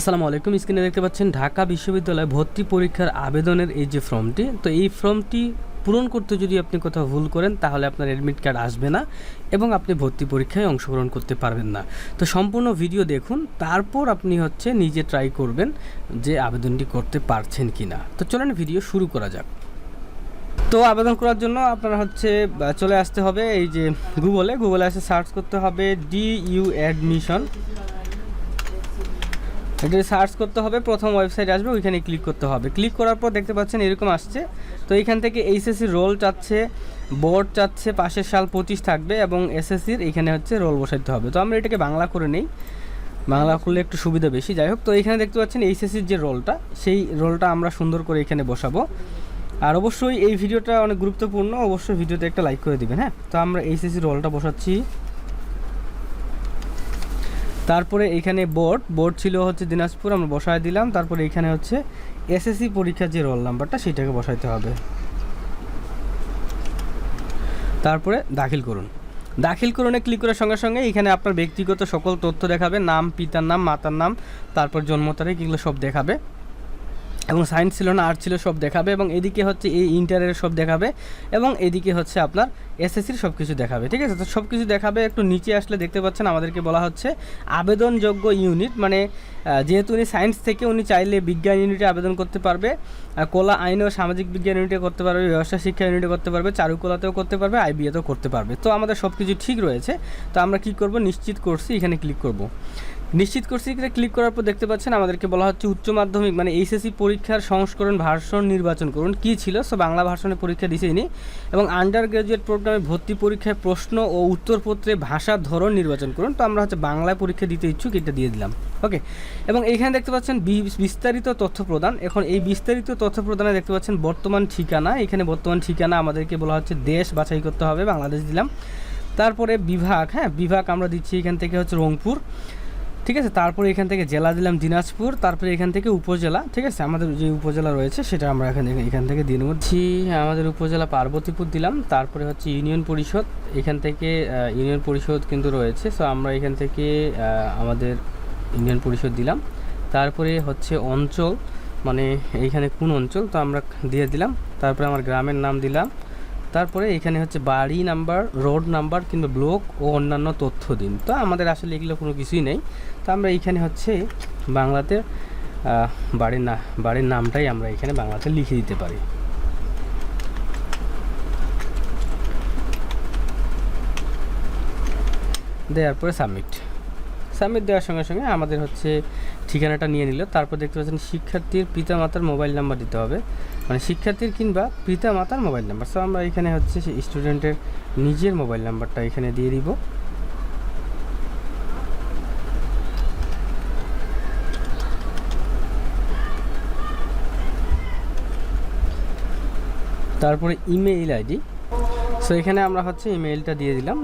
আসসালামু আলাইকুম। স্ক্রিনে দেখতে পাচ্ছেন ঢাকা বিশ্ববিদ্যালয় ভর্তি পরীক্ষার আবেদনের এই যে ফর্মটি, তো এই ফর্মটি পূরণ করতে যদি আপনি কোথাও ভুল করেন, তাহলে আপনার অ্যাডমিট কার্ড আসবে না এবং আপনি ভর্তি পরীক্ষায় অংশগ্রহণ করতে পারবেন না। তো সম্পূর্ণ ভিডিও দেখুন, তারপর আপনি হচ্ছে নিজে ট্রাই করবেন যে আবেদনটি করতে পারছেন কি না তো চলেন ভিডিও শুরু করা যাক। তো আবেদন করার জন্য আপনার হচ্ছে চলে আসতে হবে এই যে গুগলে গুগলে এসে সার্চ করতে হবে ডি ইউ অ্যাডমিশন এটা সার্চ করতে হবে, প্রথম ওয়েবসাইট আসবে, ওইখানে ক্লিক করতে হবে। ক্লিক করার পর দেখতে পাচ্ছেন এরকম আসছে। তো এইখান থেকে এইচএসসি রোল চাচ্ছে বোর্ড চাচ্ছে, পাশের সাল পঁচিশ থাকবে এবং এসএসসির এইখানে হচ্ছে রোল বসাইতে হবে। তো আমরা এটাকে বাংলা করে নেই। বাংলা করলে একটু সুবিধা বেশি। যাই হোক, তো এখানে দেখতে পাচ্ছেন এইচএসসির যে রোলটা সেই রোলটা আমরা সুন্দর করে এখানে বসাবো। আর অবশ্যই এই ভিডিওটা অনেক গুরুত্বপূর্ণ। অবশ্যই ভিডিওতে একটা লাইক করে দিবেন হ্যাঁ? তো আমরা এইচএসসি রোলটা বসাচ্ছি। তারপরে এখানে বোর্ড বোর্ড ছিল হচ্ছে দিনাজপুর, আমরা বসায় দিলাম। তারপরে এখানে হচ্ছে এসএসসি পরীক্ষার যে রোল নাম্বারটা সেটাকে বসাইতে হবে। তারপরে দাখিল করুন। দাখিল করুনে ক্লিক করার সঙ্গে সঙ্গে এখানে আপনার ব্যক্তিগত সকল তথ্য দেখাবে। নাম, পিতার নাম, মাতার নাম, তারপর জন্ম তারিখ, এগুলো সব দেখাবে। এবং সায়েন্স ছিল না আর্ট ছিল, সব দেখাবে এবং এদিকে হচ্ছে এই ইন্টারের সব দেখাবে এবং এদিকে হচ্ছে আপনার এসএসসির সব কিছু দেখাবে, ঠিক আছে? তো সব কিছু দেখাবে, একটু নিচে আসলে দেখতে পাচ্ছেন আমাদেরকে বলা হচ্ছে আবেদনযোগ্য ইউনিট মানে যেহেতু উনি সায়েন্স থেকে উনি চাইলে বিজ্ঞান ইউনিটে আবেদন করতে পারবে কলা, আইন ও সামাজিক বিজ্ঞান ইউনিটে করতে পারবে, ব্যবসা, শিক্ষা ইউনিটে করতে পারবে, চারুকলাতেও করতে পারবে আইবিএতেও করতে পারবে। তো আমাদের সব কিছু ঠিক রয়েছে, তো আমরা কি করব? নিশ্চিত করছি, এখানে ক্লিক করব। নিশ্চিত করছি এখানে ক্লিক করার পর দেখতে পাচ্ছেন আমাদেরকে বলা হচ্ছে উচ্চ মাধ্যমিক মানে এইচএসসি পরীক্ষার সংস্করণ ভার্সন নির্বাচন করুন। কি ছিল? সো, বাংলা ভার্সনে পরীক্ষা দিছেইনি এবং আন্ডার গ্রাজুয়েট প্রোগ্রামে ভর্তি পরীক্ষায় প্রশ্ন ও উত্তরপত্রে ভাষার ধরন নির্বাচন করুন। তো আমরা হচ্ছে বাংলায় পরীক্ষা দিতে ইচ্ছুক, এটা দিয়ে দিলাম। ওকে? এবং এইখানে দেখতে পাচ্ছেন বিস্তারিত তথ্য প্রদান। এখন এই বিস্তারিত তথ্য প্রদানে দেখতে পাচ্ছেন বর্তমান ঠিকানা। এখানে বর্তমান ঠিকানা আমাদেরকে বলা হচ্ছে দেশ, বাছাই করতে হবে, বাংলাদেশ দিলাম। তারপরে বিভাগ হ্যাঁ? বিভাগ আমরা দিচ্ছি এখান থেকে হচ্ছে রংপুর। ঠিক আছে? তারপরে এখান থেকে জেলা দিলাম দিনাজপুর, তারপরে এখান থেকে উপজেলা, ঠিক আছে? আমাদের যে উপজেলা রয়েছে সেটা আমরা এখান থেকে এখান থেকে দিয়ে নেব। আমাদের উপজেলা পার্বতীপুর দিলাম, তারপরে হচ্ছে ইউনিয়ন পরিষদ। এখান থেকে ইউনিয়ন পরিষদ কিন্তু রয়েছে সো আমরা এখান থেকে আমাদের ইউনিয়ন পরিষদ দিলাম। তারপরে হচ্ছে অঞ্চল মানে এইখানে কোন অঞ্চল? তো আমরা দিয়ে দিলাম। তারপরে আমার গ্রামের নাম দিলাম। তারপরে এখানে হচ্ছে বাড়ি নাম্বার, রোড নাম্বার কিংবা ব্লক ও অন্যান্য তথ্য দিন। তো আমাদের আসলে এগুলো কোনো কিছুই নেই। তো আমরা এইখানে হচ্ছে বাংলাতে বাড়ির না, বাড়ির নামটাই আমরা এখানে বাংলাতে লিখে দিতে পারি। দেওয়ার পরে সাবমিট। সাবমিট দেওয়ার সঙ্গে সঙ্গে আমাদের হচ্ছে ঠিকানাটা নিয়ে নিল। তারপর দেখতে পাচ্ছেন শিক্ষার্থীর পিতামাতার মোবাইল নাম্বার দিতে হবে। মানে শিক্ষার্থীর কিংবা পিতামাতার মোবাইল নাম্বার। সো আমরা এখানে হচ্ছে স্টুডেন্টের নিজের মোবাইল নাম্বারটা এখানে দিয়ে দিব। তারপরে ইমেইল আইডি। সো এখানে আমরা হচ্ছে ইমেইলটা দিয়ে দিলাম।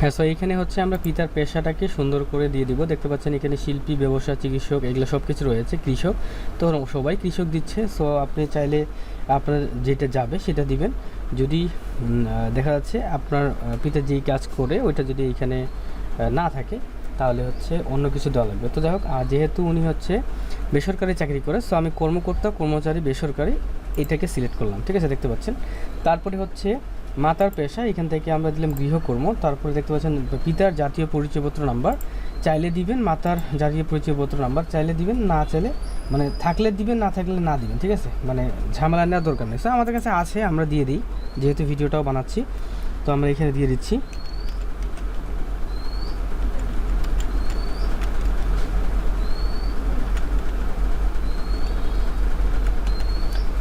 হ্যাঁ সো এখানে হচ্ছে আমরা পিতার পেশাটাকে সুন্দর করে দিয়ে দিব। দেখতে পাচ্ছেন এখানে শিল্পী ব্যবসা চিকিৎসক এগুলো সব কিছু রয়েছে, কৃষক। তো সবাই কৃষক দিচ্ছে। সো আপনি চাইলে আপনার যেটা যাবে সেটা দিবেন। যদি দেখা যাচ্ছে আপনার পিতা যেই কাজ করে ওইটা যদি এখানে না থাকে, তাহলে হচ্ছে অন্য কিছু দেওয়া লাগবে। তো যাই হোক, আর যেহেতু উনি হচ্ছে বেসরকারি চাকরি করে সো আমি কর্মকর্তা, কর্মচারী, বেসরকারি এটাকে সিলেক্ট করলাম। ঠিক আছে, দেখতে পাচ্ছেন? তারপরে হচ্ছে মাতার পেশা, এখান থেকে আমরা দিলাম গৃহকর্ম তারপরে দেখতে পাচ্ছেন পিতার জাতীয় পরিচয়পত্র নাম্বার। চাইলে দিবেন মাতার জাতীয় পরিচয়পত্র নাম্বার। চাইলে দিবেন, না চাইলে মানে থাকলে দিবেন, না থাকলে না দিবেন, ঠিক আছে? মানে ঝামেলা নেওয়ার দরকার নেই। স্যার আমাদের কাছে আছে, আমরা দিয়ে দিই, যেহেতু ভিডিওটাও বানাচ্ছি। তো আমরা এখানে দিয়ে দিচ্ছি।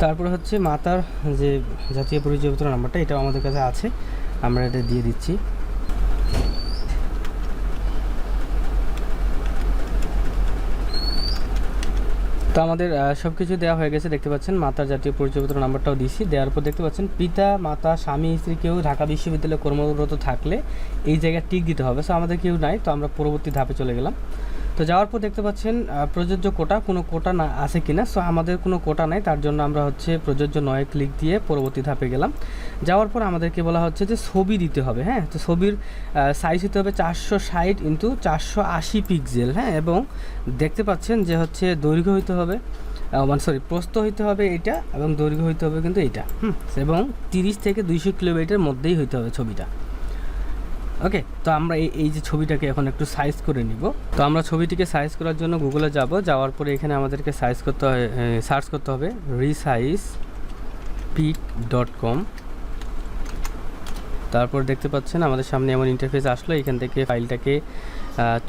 তারপরে হচ্ছে মাতার যে জাতীয় পরিচয়পত্র নাম্বারটা, এটাও আমাদের কাছে আছে। আমরা এটা দিয়ে দিচ্ছি। তো আমাদের সব কিছু দেওয়া হয়ে গেছে, দেখতে পাচ্ছেন। মাতার জাতীয় পরিচয়পত্র নাম্বারটাও দিয়েছি। দেওয়ার পর দেখতে পাচ্ছেন, পিতা, মাতা, স্বামী, স্ত্রী কেউ ঢাকা বিশ্ববিদ্যালয়ে কর্মরত থাকলে এই জায়গায় টিক দিতে হবে। সো আমাদের কেউ নাই, তো আমরা পরবর্তী ধাপে চলে গেলাম। তো যাওয়ার পর দেখতে পাচ্ছেন প্রযোজ্য কোটা, কোনো কোটা না আছে কিনা। সো আমাদের কোনো কোটা নাই, তার জন্য আমরা হচ্ছে প্রযোজ্য নয় ক্লিক দিয়ে পরবর্তী ধাপে গেলাম। যাওয়ার পর আমাদেরকে বলা হচ্ছে যে ছবি দিতে হবে হ্যাঁ? তো ছবির সাইজ হতে হবে চারশো ষাট ইন্টু চারশো আশি পিক্সেল হ্যাঁ? এবং দেখতে পাচ্ছেন যে হচ্ছে দৈর্ঘ্য হইতে হবে মানে সরি প্রস্ত হইতে হবে এটা এবং দৈর্ঘ্য হইতে হবে কিন্তু এটা হুম? এবং তিরিশ থেকে দুইশো কিলোমিটার মধ্যেই হইতে হবে ছবিটা। ওকে তো আমরা এই এই যে ছবিটাকে এখন একটু সাইজ করে নিব। তো আমরা ছবিটিকে সাইজ করার জন্য গুগলে যাব। যাওয়ার পরে এখানে আমাদেরকে সাইজ করতে হয় সার্চ করতে হবে রিসাইজ পিক ডট কম তারপর দেখতে পাচ্ছেন আমাদের সামনে এমন ইন্টারফেস আসলো। এখান থেকে ফাইলটাকে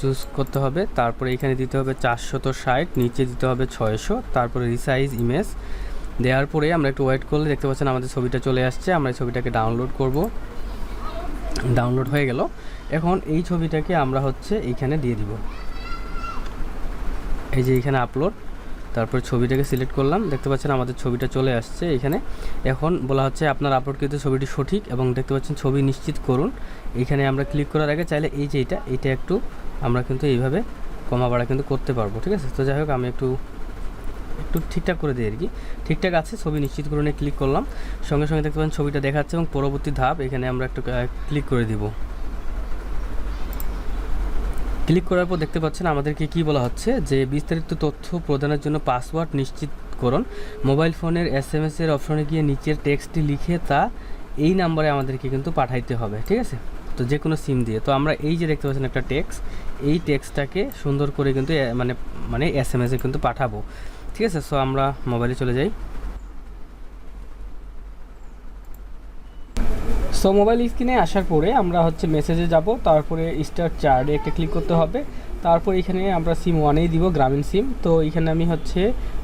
চুজ করতে হবে। তারপরে এখানে দিতে হবে চারশত ষাট, নিচে দিতে হবে ছয়শো। তারপরে রিসাইজ ইমেজ দেওয়ার পরে আমরা একটু ওয়েট করলে দেখতে পাচ্ছেন আমাদের ছবিটা চলে আসছে। আমরা ছবিটাকে ডাউনলোড করব। ডাউনলোড হয়ে গেল। এখন এই ছবিটাকে আমরা হচ্ছে এইখানে দিয়ে দিব। এই যে এখানে আপলোড, তারপর ছবিটাকে সিলেক্ট করলাম। দেখতে পাচ্ছেন আমাদের ছবিটা চলে আসছে এখানে এখন বলা হচ্ছে আপনার আপলোডকৃত ছবিটি সঠিক এবং দেখতে পাচ্ছেন ছবি নিশ্চিত করুন। এখানে আমরা ক্লিক করার আগে চাইলে এই যে এটা এটা একটু আমরা কিন্তু এইভাবে কমা বাড়া কিন্তু করতে পারব, ঠিক আছে? তো যাই হোক, আমি একটু একটু ঠিকঠাক করে দিই আর কি। ঠিকঠাক আছে, ছবি নিশ্চিত করে ক্লিক করলাম। সঙ্গে সঙ্গে দেখতে পাচ্ছেন, ছবিটা দেখাচ্ছে এবং পরবর্তী ধাপ, এখানে আমরা একটু ক্লিক করে দিব। ক্লিক করার পর দেখতে পাচ্ছেন, আমাদেরকে কি বলা হচ্ছে? যে বিস্তারিত তথ্য প্রদানের জন্য পাসওয়ার্ড নিশ্চিত করুন মোবাইল ফোনের এস এম এর অপশনে গিয়ে নিচের টেক্সটটি লিখে তা এই নাম্বারে আমাদেরকে কিন্তু পাঠাইতে হবে, ঠিক আছে? তো যে কোনো সিম দিয়ে। তো আমরা এই যে দেখতে পাচ্ছেন একটা টেক্সট এই টেক্সটটাকে সুন্দর করে কিন্তু মানে মানে এস এম এসে কিন্তু পাঠাবো। ঠিক আছে সো আমরা মোবাইলে চলে যাই। সো মোবাইল স্ক্রিনে আসার পরে আমরা হচ্ছে মেসেজে যাব, তারপরে স্টার চার্টে একটা ক্লিক করতে হবে। তারপর এখানে আমরা সিম ওয়ানেই দিব, গ্রামীণ সিম তো এখানে আমি হচ্ছে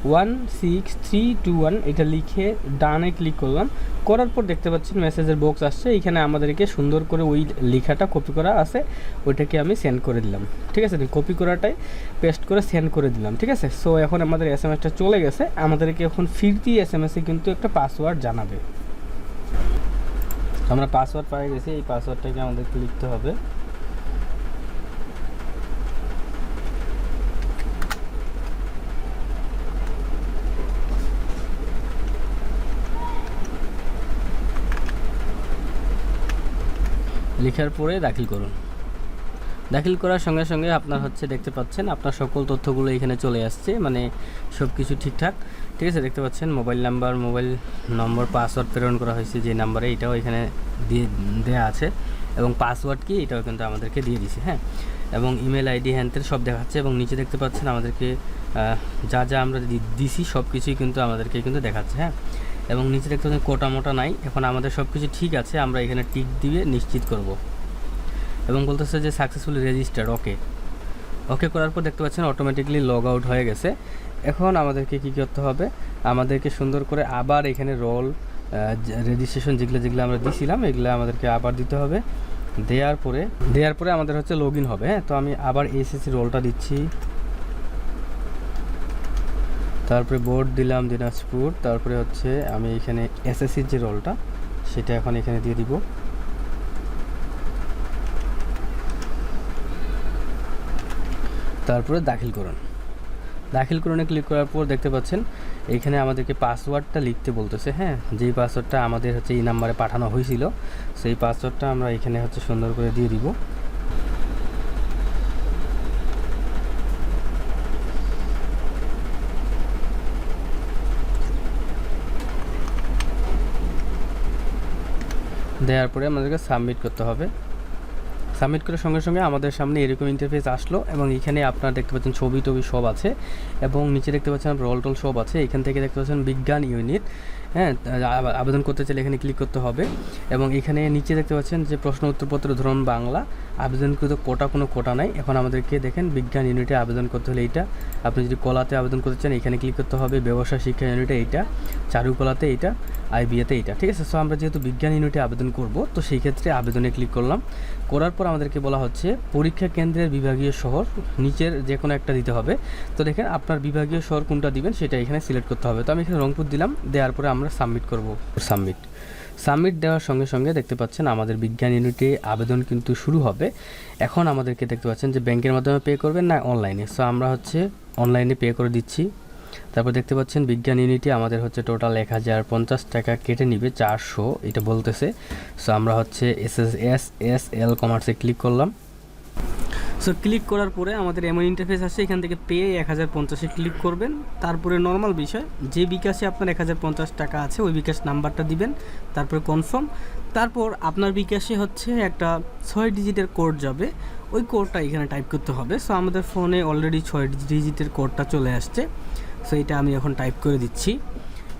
one six three two one এটা লিখে ডানে ক্লিক করলাম। করার পর দেখতে পাচ্ছেন মেসেজের বক্স আসছে। এখানে আমাদেরকে সুন্দর করে ওই লেখাটা কপি করা আছে। ওইটাকে আমি সেন্ড করে দিলাম। ঠিক আছে? কপি করাটাই পেস্ট করে সেন্ড করে দিলাম। ঠিক আছে? সো এখন আমাদের এস এম এসটা চলে গেছে। আমাদেরকে এখন ফিরতি এস এম এসে কিন্তু একটা পাসওয়ার্ড জানাবে। আমরা পাসওয়ার্ড পাই গেছি। এই পাসওয়ার্ডটাকে আমাদেরকে লিখতে হবে। লেখার পরে দাখিল করুন। দাখিল করার সঙ্গে সঙ্গে আপনার হচ্ছে দেখতে পাচ্ছেন, আপনার সকল তথ্যগুলো এখানে চলে আসছে মানে সব কিছু ঠিকঠাক। ঠিক আছে, দেখতে পাচ্ছেন mobile number, mobile number, password প্রেরণ করা হয়েছে যে নাম্বারে, এটাও এখানে দিয়ে দেওয়া আছে। এবং পাসওয়ার্ড কি, এটাও কিন্তু আমাদেরকে দিয়ে দিছে হ্যাঁ? এবং ইমেল আইডি হ্যান্ডেল সব দেখাচ্ছে এবং নিচে দেখতে পাচ্ছেন আমাদেরকে যা যা আমরা দিছি সব কিছুই কিন্তু আমাদেরকে কিন্তু দেখাচ্ছে হ্যাঁ? এবং নিচে দেখতে পাচ্ছেন কোটা মোটা নাই। এখন আমাদের সব কিছু ঠিক আছে, আমরা এখানে টিক দিয়ে নিশ্চিত করব। এবং বলতেছে যে সাকসেসফুলি রেজিস্টার ওকে ওকে করার পর দেখতে পাচ্ছেন অটোমেটিকলি লগ আউট হয়ে গেছে। এখন আমাদেরকে কী করতে হবে? আমাদেরকে সুন্দর করে আবার এখানে রোল রেজিস্ট্রেশন যেগুলো যেগুলো আমরা দিয়েছিলাম এগুলো আমাদেরকে আবার দিতে হবে। দেওয়ার পরে দেওয়ার পরে আমাদের হচ্ছে লগ হবে হ্যাঁ? তো আমি আবার এসএসসি রোলটা দিচ্ছি। তারপরে বোর্ড দিলাম দিনাজপুর, তারপরে হচ্ছে আমি এখানে এসএসসির যে রোলটা সেটা এখন এখানে দিয়ে দিব। তারপরে দাখিল করুন দাখিল করুনে ক্লিক করার পর দেখতে পাচ্ছেন এইখানে আমাদেরকে পাসওয়ার্ডটা লিখতে বলতেছে হ্যাঁ? যেই পাসওয়ার্ডটা আমাদের হচ্ছে এই নাম্বারে পাঠানো হয়েছিল, সেই পাসওয়ার্ডটা আমরা এখানে হচ্ছে সুন্দর করে দিয়ে দিব। দেওয়ার পরে আমাদেরকে সাবমিট করতে হবে। সাবমিট করার সঙ্গে সঙ্গে আমাদের সামনে এরকম ইন্টারফেস আসলো এবং এখানে আপনারা দেখতে পাচ্ছেন ছবি টবি সব আছে এবং নিচে দেখতে পাচ্ছেন রোল টোল সব আছে। এখান থেকে দেখতে পাচ্ছেন বিজ্ঞান ইউনিট হ্যাঁ আবেদন করতে চাইলে এখানে ক্লিক করতে হবে এবং এখানে নিচে দেখতে পাচ্ছেন যে প্রশ্ন উত্তরপত্র ধরন বাংলা, আবেদনকৃত কোটা কোনো কোটা নাই। এখন আমাদেরকে দেখেন বিজ্ঞান ইউনিটে আবেদন করতে হলে এইটা। আপনি যদি কলাতে আবেদন করতে চান, এখানে ক্লিক করতে হবে ব্যবসা শিক্ষা ইউনিটে এইটা, চারুকলাতে এইটা। আইবিএতে এটা। ঠিক আছে? সো আমরা যেহেতু বিজ্ঞান ইউনিটে আবেদন করব, তো সেই ক্ষেত্রে আবেদনে ক্লিক করলাম। করার পর আমাদেরকে বলা হচ্ছে, পরীক্ষা কেন্দ্রের বিভাগীয় শহর নিচের যে কোনো একটা দিতে হবে। তো দেখেন, আপনার বিভাগীয় শহর কোনটা দিবেন, সেটা এখানে সিলেক্ট করতে হবে। তো আমি এখানে রংপুর দিলাম, দেওয়ার পরে আমরা সাবমিট করব। সাবমিট সাবমিট দেওয়ার সঙ্গে সঙ্গে দেখতে পাচ্ছেন, আমাদের বিজ্ঞান ইউনিটে আবেদন কিন্তু শুরু হবে। এখন আমাদেরকে দেখতে পাচ্ছেন যে ব্যাংকের মাধ্যমে পে করবেন না অনলাইনে সো আমরা হচ্ছে অনলাইনে পে করে দিচ্ছি। তারপর দেখতে পাচ্ছেন বিজ্ঞান ইউনিটে আমাদের হচ্ছে টোটাল এক হাজার পঞ্চাশ টাকা কেটে নিবে চারশো, এটা বলতেছে। সো আমরা হচ্ছে S S S S L কমার্সে ক্লিক করলাম। সো ক্লিক করার পরে আমাদের এমন ইন্টারফেস আসছে এখান থেকে পেয়ে এক হাজার পঞ্চাশে ক্লিক করবেন। তারপরে নর্মাল বিষয়, যে বিকাশে আপনার এক হাজার পঞ্চাশ টাকা আছে, ওই বিকাশ নাম্বারটা দিবেন, তারপরে কনফার্ম তারপর আপনার বিকাশে হচ্ছে একটা ছয় ডিজিটের কোড যাবে, ওই কোডটা এখানে টাইপ করতে হবে। সো আমাদের ফোনে অলরেডি ছয় ডিজিটের কোডটা চলে আসছে। সো এটা আমি এখন টাইপ করে দিচ্ছি।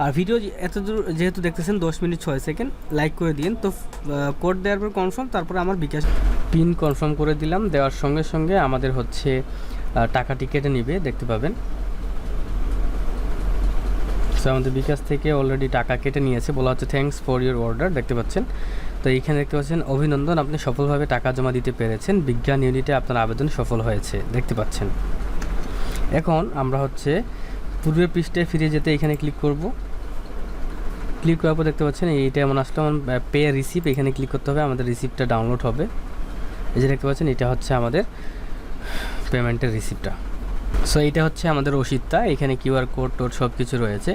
আর ভিডিও এত দূর যেহেতু দেখতেছেন, দশ মিনিট ছয় সেকেন্ড লাইক করে দিন তো কোড দেওয়ার পর কনফার্ম তারপরে আমার বিকাশ পিন কনফার্ম করে দিলাম। দেওয়ার সঙ্গে সঙ্গে আমাদের হচ্ছে টাকাটি কেটে নিবে, দেখতে পাবেন। সো আমাদের বিকাশ থেকে অলরেডি টাকা কেটে নিয়েছে। বলা হচ্ছে থ্যাঙ্কস ফর ইউর অর্ডার দেখতে পাচ্ছেন। তো, এইখানে দেখতে পাচ্ছেন, অভিনন্দন, আপনি সফলভাবে টাকা জমা দিতে পেরেছেন। বিজ্ঞান ইউনিটে আপনার আবেদন সফল হয়েছে, দেখতে পাচ্ছেন। এখন আমরা হচ্ছে পূর্বের পৃষ্ঠায় ফিরে যেতে এখানে ক্লিক করব। ক্লিক করার পর দেখতে পাচ্ছেন এইটা এমন আসলে, আমার পে রিসিপ এখানে ক্লিক করতে হবে, আমাদের রিসিপ্টটা ডাউনলোড হবে। এই যে দেখতে পাচ্ছেন, এটা হচ্ছে আমাদের পেমেন্টের রিসিপ্টটা সো এইটা হচ্ছে আমাদের রসিদটা এখানে কিউআর কোড টোড সব কিছু রয়েছে।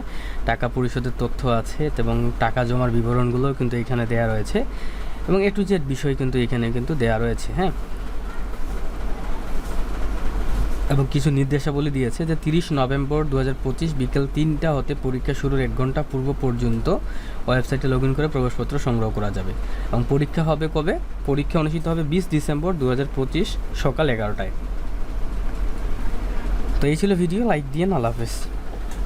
টাকা পরিশোধের তথ্য আছে, এবং টাকা জমার বিবরণগুলোও কিন্তু এখানে দেওয়া রয়েছে। এবং এ টু জেড বিষয় কিন্তু এখানে কিন্তু দেওয়া রয়েছে হ্যাঁ? এবং কিছু নির্দেশাবলী দিয়েছে যে তিরিশ নভেম্বর দু হাজার পঁচিশ বিকেল তিনটা হতে পরীক্ষা শুরুর এক ঘণ্টা পূর্ব পর্যন্ত ওয়েবসাইটে লগ করে প্রবেশপত্র সংগ্রহ করা যাবে। এবং পরীক্ষা হবে কবে? পরীক্ষা অনুষ্ঠিত হবে বিশ ডিসেম্বর দু হাজার পঁচিশ সকাল এগারোটায়। তো এই ছিল ভিডিও লাইক দিয়ে আল্লাহ হাফেজ।